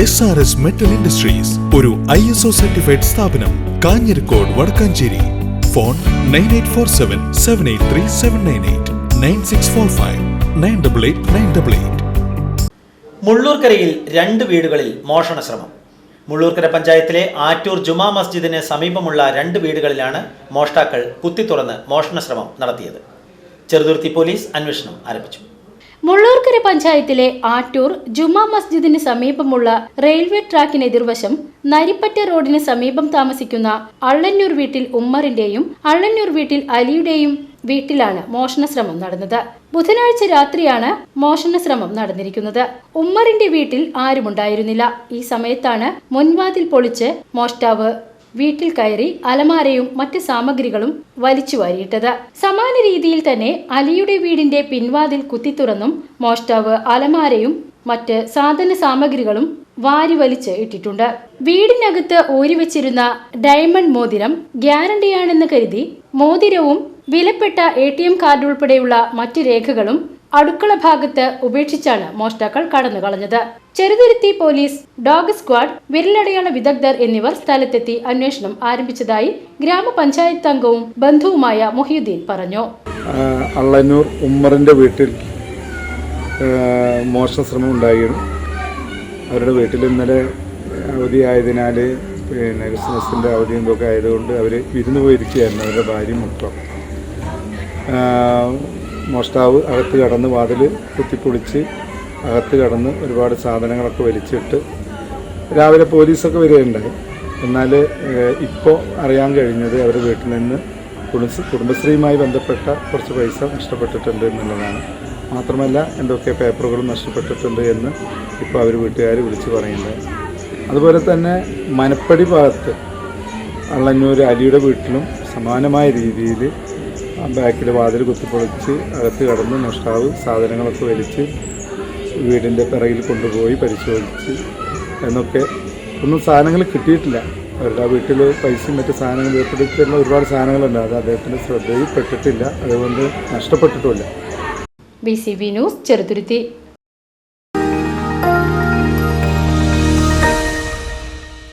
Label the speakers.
Speaker 1: S R S metal industries ഒരു I S O certified സ്ഥാപനം Kanjirakode Vadakkanchery. Phone nine eight four seven seven eight three seven nine eight nine six four five nine double eight nine double eight
Speaker 2: മുള്ളൂർക്കരയിൽ രണ്ട് വീടുകളിൽ മോഷണ ശ്രമം മുള്ളൂർക്കര പഞ്ചായത്തിലെ ആറ്റൂർ ജുമാ മസ്ജിദിന് സമീപമുള്ള രണ്ട് വീടുകളിലാണ് മോഷ്ടാക്കൾ കുത്തി തുറന്ന് മോഷണ ശ്രമം നടത്തിയത്. ചെറുതുരുത്തി പോലീസ് അന്വേഷണം ആരംഭിച്ചു.
Speaker 3: മുള്ളൂർക്കര പഞ്ചായത്തിലെ ആറ്റൂർ ജുമാ മസ്ജിദിന് സമീപമുള്ള റെയിൽവേ ട്രാക്കിന് എതിർവശം നരിപ്പറ്റ റോഡിന് സമീപം താമസിക്കുന്ന അള്ളന്നൂർ വീട്ടിൽ ഉമ്മറിന്റെയും അള്ളന്നൂർ വീട്ടിൽ അലിയുടെയും വീട്ടിലാണ് മോഷണ ശ്രമം നടന്നത്. ബുധനാഴ്ച രാത്രിയാണ് മോഷണ ശ്രമം നടന്നിരിക്കുന്നത്. ഉമ്മറിന്റെ വീട്ടിൽ ആരുമുണ്ടായിരുന്നില്ല. ഈ സമയത്താണ് മുൻവാതിൽ പൊളിച്ച് മോഷ്ടാവ് വീട്ടിൽ കയറി അലമാരയും മറ്റ് സാമഗ്രികളും വലിച്ചു വാരിയിട്ടത്. സമാന രീതിയിൽ തന്നെ അലിയുടെ വീടിന്റെ പിൻവാതിൽ കുത്തിത്തുറന്നും മോഷ്ടാവ് അലമാരയും മറ്റ് സാധന സാമഗ്രികളും വാരി വലിച്ച് ഇട്ടിട്ടുണ്ട്. വീടിനകത്ത് ഊരിവെച്ചിരുന്ന ഡയമണ്ട് മോതിരം ഗ്യാരണ്ടിയാണെന്ന് കരുതി മോതിരവും വിലപ്പെട്ട എ ടി എം കാർഡ് ഉൾപ്പെടെയുള്ള മറ്റു രേഖകളും അടുക്കള ഭാഗത്ത് ഉപേക്ഷിച്ചാണ് മോഷ്ടാക്കൾ കടന്നു കളഞ്ഞത്. ചെറുതുരുത്തി പോലീസ് ഡോഗ് സ്ക്വാഡ് വിരലടയാള വിദഗ്ധർ എന്നിവർ സ്ഥലത്തെത്തി അന്വേഷണം ആരംഭിച്ചതായി ഗ്രാമപഞ്ചായത്ത് അംഗവും ബന്ധുവുമായ മുഹിയുദ്ദീൻ പറഞ്ഞു.
Speaker 4: അള്ളനൂർ ഉമ്മറിന്റെ വീട്ടിൽ ആ, മോഷണ ശ്രമം ഉണ്ടായിരുന്നു അവരുടെ വീട്ടിൽ ഇന്നലെ അവധിയായതിനാൽ പിന്നെ ക്രിസ്മസിന്റെ അവധിയും ഒക്കെ ആയതുകൊണ്ട് അവർ വിരുന്ന് പോയിരിക്കുകയായിരുന്നു അവരുടെ ഭാര്യ ആ, മോഷ്ടാവ് അകത്ത് കടന്ന് വാതിൽ കുത്തിപ്പൊളിച്ച് അകത്ത് കടന്ന് ഒരുപാട് സാധനങ്ങളൊക്കെ വലിച്ചിട്ട് രാവിലെ പോലീസൊക്കെ വരികയുണ്ടായി എന്നാൽ ഇപ്പോൾ അറിയാൻ കഴിഞ്ഞത് അവർ വീട്ടിൽ നിന്ന് കുടുംബ കുടുംബശ്രീയുമായി ബന്ധപ്പെട്ട കുറച്ച് പൈസ നഷ്ടപ്പെട്ടിട്ടുണ്ട് എന്നുള്ളതാണ്. മാത്രമല്ല എന്തൊക്കെ പേപ്പറുകളും നഷ്ടപ്പെട്ടിട്ടുണ്ട് എന്ന് ഇപ്പോൾ അവർ വീട്ടുകാർ വിളിച്ച് പറയുന്നത്. അതുപോലെ തന്നെ മനപ്പടി ഭാഗത്ത് അള്ളന്നൂർ അലിയുടെ വീട്ടിലും സമാനമായ രീതിയിൽ ബാക്കിൽ വാതിൽ കുത്തിപ്പൊളിച്ച് അകത്ത് കടന്ന് നഷ്ടാവ് സാധനങ്ങളൊക്കെ വലിച്ച് വീടിന്റെ പിറകിൽ കൊണ്ടുപോയി പരിശോധിച്ച് എന്നൊക്കെ. ഒന്നും സാധനങ്ങൾ കിട്ടിയിട്ടില്ല. അവരുടെ വീട്ടിൽ പൈസയും മറ്റു സാധനങ്ങൾ ഏർപ്പെടുത്തിയുള്ള ഒരുപാട് സാധനങ്ങളുണ്ട്. അത് അദ്ദേഹത്തിന്റെ ശ്രദ്ധയിൽ പെട്ടിട്ടില്ല അതുകൊണ്ട് നഷ്ടപ്പെട്ടിട്ടുമില്ല.
Speaker 3: B C B news Cheruthuruthy.